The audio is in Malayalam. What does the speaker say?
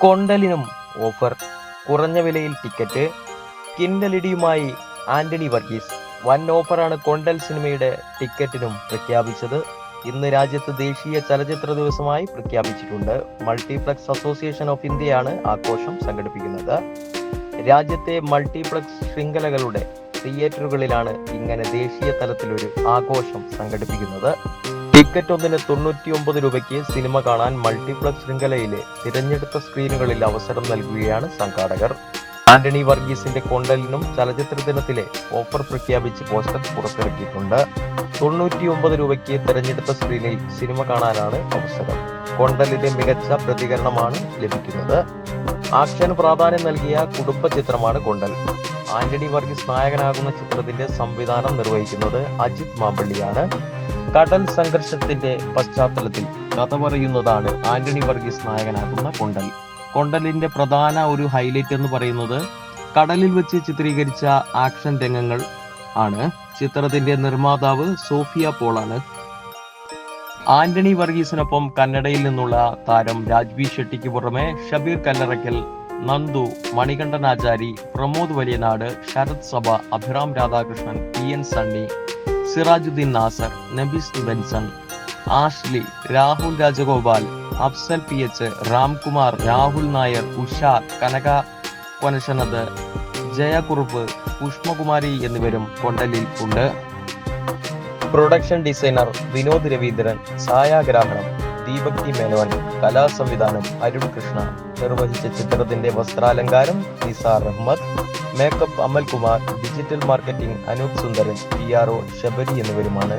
കൊണ്ടലിനും ഓഫർ. കുറഞ്ഞ വിലയിൽ ടിക്കറ്റ്. കിൻഡലിഡിയുമായി ആന്റണി വർഗീസ്. വൻ ഓഫറാണ് കൊണ്ടൽ സിനിമയുടെ ടിക്കറ്റിനും പ്രഖ്യാപിച്ചത്. ഇന്ന് രാജ്യത്ത് ദേശീയ ചലച്ചിത്ര ദിവസമായി പ്രഖ്യാപിച്ചിട്ടുണ്ട്. മൾട്ടിപ്ലക്സ് അസോസിയേഷൻ ഓഫ് ഇന്ത്യയാണ് ആഘോഷം സംഘടിപ്പിക്കുന്നത്. രാജ്യത്തെ മൾട്ടിപ്ലക്സ് ശൃംഖലകളുടെ തിയേറ്ററുകളിലാണ് ഇങ്ങനെ ദേശീയ തലത്തിലൊരു ആഘോഷം സംഘടിപ്പിക്കുന്നത്. ടിക്കറ്റ് ഒന്നിന് തൊണ്ണൂറ്റി ഒമ്പത് രൂപയ്ക്ക് സിനിമ കാണാൻ മൾട്ടിപ്ലക്സ് ശൃംഖലയിലെ തിരഞ്ഞെടുത്ത സ്ക്രീനുകളിൽ അവസരം നൽകുകയാണ് സംഘാടകർ. ആന്റണി വർഗീസിന്റെ കൊണ്ടലിനും ചലച്ചിത്ര ദിനത്തിലെ ഓഫർ പ്രഖ്യാപിച്ച് പോസ്റ്റർ പുറത്തിറക്കിയിട്ടുണ്ട്. തൊണ്ണൂറ്റിയൊമ്പത് രൂപയ്ക്ക് തിരഞ്ഞെടുത്ത സ്ക്രീനിൽ സിനിമ കാണാനാണ് അവസരം. കൊണ്ടലിന്റെ മികച്ച പ്രതികരണമാണ് ലഭിക്കുന്നത്. ആക്ഷൻ പ്രാധാന്യം നൽകിയ കുടുംബ ചിത്രമാണ് കൊണ്ടൽ. ആന്റണി വർഗീസ് നായകനാകുന്ന ചിത്രത്തിന്റെ സംവിധാനം നിർവഹിക്കുന്നത് അജിത് മാമ്പള്ളിയാണ്. കടൽ സംഘർഷത്തിന്റെ പശ്ചാത്തലത്തിൽ കഥ പറയുന്നതാണ് ആന്റണി വർഗീസ് നായകനാകുന്ന കൊണ്ടൽ. കൊണ്ടലിന്റെ പ്രധാന ഒരു ഹൈലൈറ്റ് എന്ന് പറയുന്നത് കടലിൽ വെച്ച് ചിത്രീകരിച്ച ആക്ഷൻ രംഗങ്ങൾ ആണ്. ചിത്രത്തിന്റെ നിർമ്മാതാവ് സോഫിയ പോളാണ്. ആന്റണി വർഗീസിനൊപ്പം കന്നഡയിൽ നിന്നുള്ള താരം രാജ്വി ഷെട്ടിക്ക് പുറമെ Shabeer Kallarakkal Nandu Manikandanachari Pramod Valiyanad Sarath Sabha Abhiram Radhakrishnan P N Sunny Sirajuddin Nazar Nabees Benson Ashley Rahul Rajagopal Afsal P H Ramkumar Rahul Nair Usha Kanaka കൊനശനത് Jayakurup Pushpakumari എന്നിവരും കൊണ്ടലിൽ ഉണ്ട്. പ്രൊഡക്ഷൻ ഡിസൈനർ വിനോദ് രവീന്ദ്രൻ ഛായാഗ്രാഹണം ദീപക് മേനോൻ കലാസംവിധാനം അരുൺ കൃഷ്ണ. നിർവഹിച്ച ചിത്രത്തിന്റെ വസ്ത്രാലങ്കാരം Nisar Ahammed. Makeup Amal Kumar digital marketing Anoop Sundaran P R O Sabari എന്നിവരുമാണ്